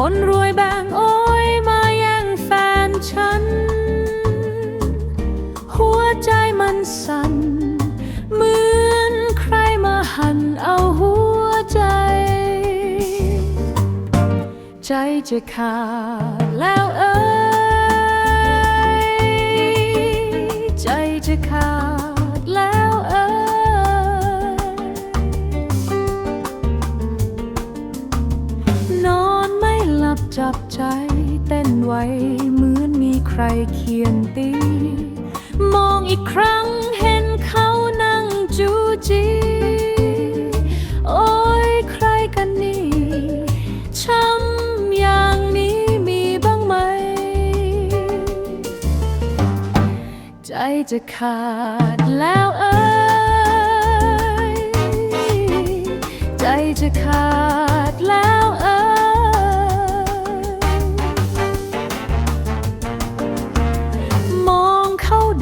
คนรวยแบ่งโอ้ยมาแย่งแฟนฉัน หัวใจมันสั่น เหมือนใครมาหั่นเอาหัวใจ ใจจะขาดแล้วเอ้ย ใจจะขาด จับใจเต้นไวเหมือนมีใครเขียนตี มองอีกครั้งเห็นเขานั่งจูจี โอ้ยใครกันนี่ช้ำอย่างนี้มีบ้างไหม ใจจะขาดแล้วเอ้ย ใจจะขาด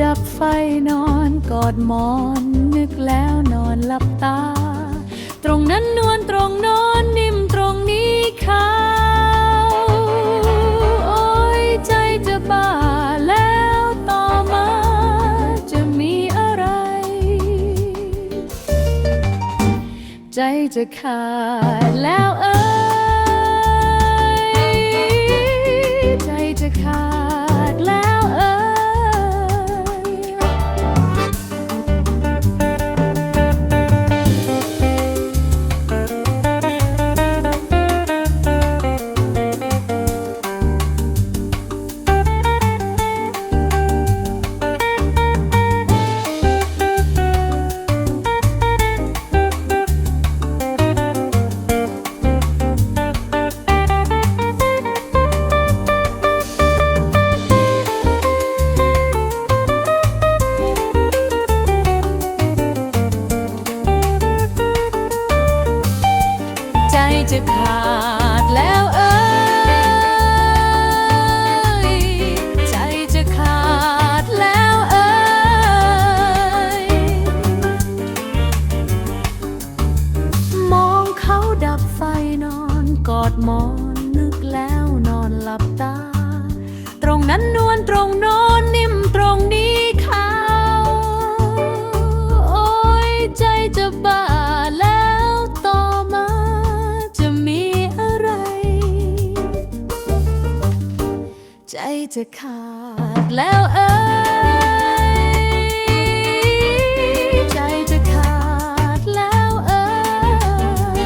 ดับไฟนอนกอดหมอนนึกแล้วนอนหลับตา ตรงนั้นนวลตรงนอนนิ่มตรงนี้ขาวโอ้ยใจจะบ้าแล้วต่อมาจะมีอะไร ใจจะขาดแล้ว ใจจะขาดแล้วเอ้ย ใจจะขาดแล้วเอ้ย มองเขาดับไฟนอนกอดหมอนนึกแล้วนอนหลับตา ตรงนั้นนวลตรงโน้น จะขาดแล้วเอ้ยใจจะขาดแล้วเอ้ย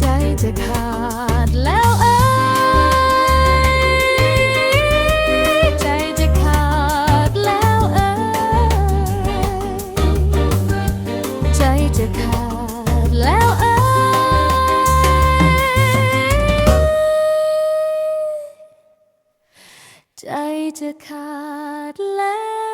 ใจจะขาดแล้วเอ้ยใจจะขาดแล้วเอ้ยใจจะขาด ใจจะขาดแล้ว